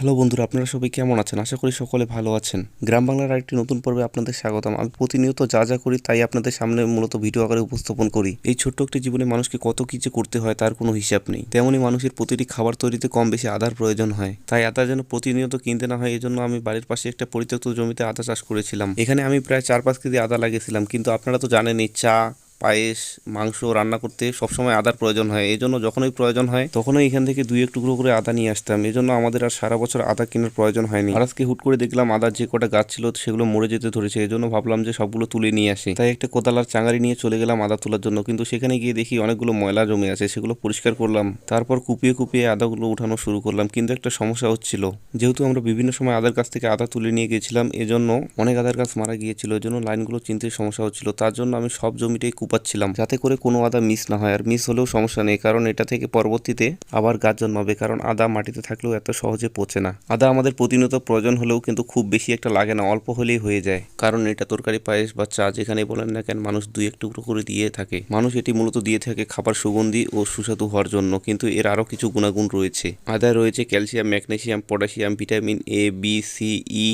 Hello বন্ধুরা, আপনারা সবাই কেমন আছেন? আশা করি সকলে ভালো আছেন। গ্রাম বাংলার আরেকটি নতুন পর্বে আপনাদের স্বাগতম। আমি প্রতিনিয়ত যা যা করি তাই আপনাদের সামনে মূলত ভিডিও আকারে উপস্থাপন করি। এই ছোট্ট একটি জীবনে মানুষকে কত কিছু করতে হয় তার কোনো হিসাব নেই। তেমনই মানুষের প্রতিটি খাবার তৈরিতে কম বেশি আদার প্রয়োজন হয়। তাই আদা যেন প্রতিনিয়ত কিনতে না হয়, এজন্য আমি বাড়ির পাশে একটা পরিত্যক্ত জমিতে আদা চাষ করেছিলাম। এখানে আমি প্রায় চার পাঁচ কেজি আদা লাগিয়েছিলাম, কিন্তু আপনারা তো জানেনই, চা পায়েস, মাংস রান্না করতে সবসময় আদার প্রয়োজন হয়। এই জন্য যখনই প্রয়োজন হয়, তখনই এখান থেকে দুই এক টুকরো করে আদা নিয়ে আসতাম। এই জন্য আমাদের আর সারা বছর আদা কেনার প্রয়োজন হয়নি। আর আজকে হুট করে দেখলাম আদার যে কটা গাছ ছিল, সেগুলো মরে যেতে ধরেছে। এই জন্য ভাবলাম যে সবগুলো তুলে নিয়ে আসি। তাই একটা কোদালার চাঙারি নিয়ে চলে গেলাম আদা তোলার জন্য। কিন্তু সেখানে গিয়ে দেখি অনেকগুলো ময়লা জমে আছে, সেগুলো পরিষ্কার করলাম। তারপর কুপিয়ে কুপিয়ে আদাগুলো উঠানো শুরু করলাম। কিন্তু একটা সমস্যা হচ্ছিল, যেহেতু আমরা বিভিন্ন সময় আদার কাছ থেকে আদা তুলে নিয়ে গেছিলাম এজন্য অনেক আদার গাছ মারা গিয়েছিল। এজন্য লাইনগুলো চিনতে সমস্যা হচ্ছিল। তার জন্য আমি সব জমিটাই কুপাচ্ছিলাম যাতে করে কোনো আদা মিস না হয়। আর মিস হলেও সমস্যা নেই। কারণ এটা থেকে পরবর্তীতে আবার গাছ জন্মাবে। কারণ আদা মাটিতে থাকলেও এত সহজে পচে না। আদা আমাদের প্রতিনিয়ত প্রয়োজন হলেও কিন্তু খুব বেশি একটা লাগে না। অল্প হলেই হয়ে যায়। কারণ এটা তরকারি পায়েস বা চা যেখানে বলেন না কেন, মানুষ দুই এক টুকরো করে দিয়ে থাকে। মানুষ এটি মূলত দিয়ে থাকে খাবার সুগন্ধি ও সুস্বাদু হওয়ার জন্য। কিন্তু এর আরও কিছু গুণাগুণ রয়েছে। আদায় রয়েছে calcium, magnesium, potassium, vitamin A B C E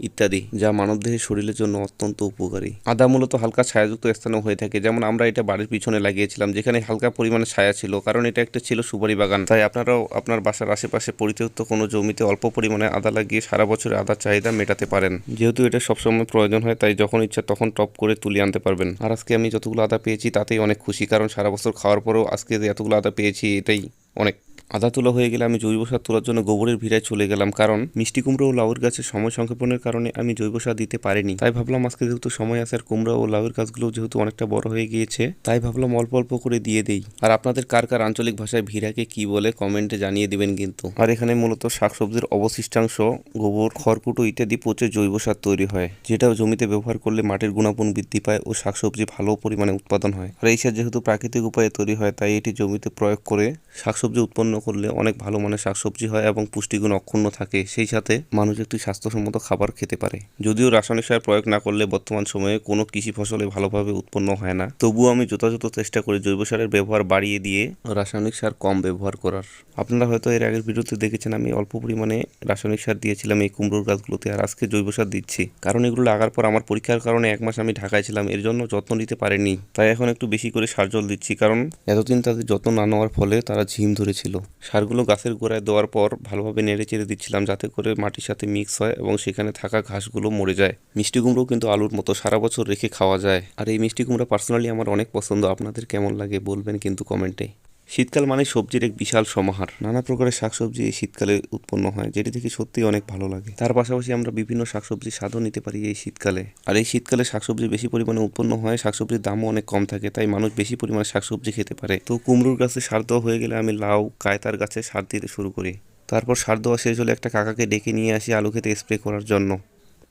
ইত্যাদি, যা মানবদেহের শরীরের জন্য অত্যন্ত উপকারী। আদা মূলত হালকা ছায়াযুক্ত স্থানেও হয়ে থাকে। যেমন আমরা এটা বাড়ির পিছনে লাগিয়েছিলাম, যেখানে হালকা পরিমাণে ছায়া ছিল, কারণ এটা একটা ছিল সুপারি বাগান। তাই আপনারাও আপনার বাসার আশেপাশে পরিত্যক্ত কোনো জমিতে অল্প পরিমাণে আদা লাগিয়ে সারা বছর আদার চাহিদা মেটাতে পারেন। যেহেতু এটা সবসময় প্রয়োজন হয়, তাই যখন ইচ্ছা তখন টপ করে তুলে আনতে পারবেন। আর আজকে আমি যতগুলো আদা পেয়েছি, তাতেই অনেক খুশি, কারণ সারা বছর খাওয়ার পরেও আজকে এতগুলো আদা পেয়েছি, এটাই অনেক। আদা তোলা হয়ে গেলে আমি জৈব সার তোলার জন্য গোবরের ভিড়ায় চলে গেলাম, কারণ মিষ্টি কুমড়ো ও লাউর গাছের সময় সংক্ষেপণের কারণে আমি জৈব সার দিতে পারিনি। তাই ভাবলাম আজকে যেহেতু সময় আছে আর কুমড়া ও লাউর গাছগুলো যেহেতু অনেকটা বড় হয়ে গিয়েছে, তাই ভাবলাম অল্প অল্প করে দিয়ে দেই। আর আপনাদের কার কার আঞ্চলিক ভাষায় ভিড়াকে কি বলে কমেন্টে জানিয়ে দিবেন কিন্তু। আর এখানে মূলত শাকসবজির অবশিষ্টাংশ, গোবর, খড়কুটো ইত্যাদি পচে জৈব সার তৈরি হয় যেটা জমিতে ব্যবহার করলে মাটির গুণাগুণ বৃদ্ধি পায় ও শাকসবজি ভালো পরিমাণে উৎপাদন হয়। আর এই সার যেহেতু প্রাকৃতিক উপায়ে তৈরি হয়, তাই এটি জমিতে প্রয়োগ করে শাকসবজি উৎপন্ন করলে অনেক ভালো মানের শাকসবজি হয় এবং পুষ্টিগুণ অক্ষুণ্ণ থাকে। সেই সাথে মানুষ একটি স্বাস্থ্যসম্মত খাবার খেতে পারে। যদিও রাসায়নিক সার প্রয়োগ না করলে বর্তমান সময়ে কোনো কৃষি ফসলে ভালোভাবে উৎপন্ন হয় না। তবুও আমি যথাযথ চেষ্টা করি জৈব সারের ব্যবহার বাড়িয়ে দিয়ে রাসায়নিক সার কম ব্যবহার করার। আপনারা হয়তো এর আগের ভিডিওতে দেখেছেন আমি অল্প পরিমাণে রাসায়নিক সার দিয়েছিলাম এই কুমড়োর গাছগুলোতে আর আজকে জৈব সার দিচ্ছি। কারণ এগুলো লাগার পর আমার পরীক্ষার কারণে এক মাস আমি ঢাকায় ছিলাম, এর জন্য যত্ন নিতে পারিনি। তাই এখন একটু বেশি করে সার জল দিচ্ছি, কারণ এতদিন তাদের যত্ন না নেওয়ার ফলে তারা ঝিম ধরেছিল। সারগুলো গাছের গোড়ায় দেওয়ার পর ভালোভাবে নেড়ে চেড়ে দিচ্ছিলাম যাতে করে মাটির সাথে মিক্স হয় এবং সেখানে থাকা ঘাসগুলো মরে যায়। মিষ্টি কুমড়ো কিন্তু আলুর মতো সারা বছর রেখে খাওয়া যায়। আর এই মিষ্টি কুমড়া পার্সোনালি আমার অনেক পছন্দ। আপনাদের কেমন লাগে বলবেন কিন্তু কমেন্টে শীতকাল মানে সবজির এক বিশাল সমাহার। নানা প্রকারের শাকসবজি এই শীতকালে উৎপন্ন হয়, যেটি থেকে সত্যি অনেক ভালো লাগে। তার পাশাপাশি আমরা বিভিন্ন শাকসবজির স্বাদও নিতে পারি এই শীতকালে। আর এই শীতকালে শাকসবজি বেশি পরিমাণে উৎপন্ন হয়, শাকসবজির দামও অনেক কম থাকে, তাই মানুষ বেশি পরিমাণে শাকসবজি খেতে পারে। তো কুমড়োর গাছে সার দেওয়া হয়ে গেলে আমি লাউ, কায়তার গাছে সার দিতে শুরু করি। তারপর সার দেওয়া শেষ হলে একটা কাকাকে ডেকে নিয়ে আসি আলু খেতে স্প্রে করার জন্য।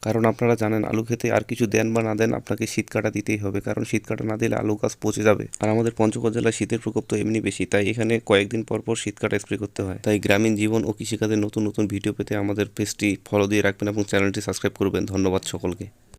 কারণ আপনারা জানেন, আলু খেতে আর কিছু দেন বা না দেন আপনাকে শীত কাটা দিতেই হবে। কারণ শীত কাটা না দিলে আলু গাছ পচে যাবে। আর আমাদের পঞ্চগড় জেলায় শীতের প্রকোপ তো এমনি বেশি, তাই এখানে কয়েকদিন পর পর শীত কাটা স্প্রে করতে হয়। তাই গ্রামীণ জীবন ও কৃষিকাজের নতুন নতুন ভিডিও পেতে আমাদের পেজটি ফলো দিয়ে রাখবেন এবং চ্যানেলটি সাবস্ক্রাইব করবেন। ধন্যবাদ সকলকে।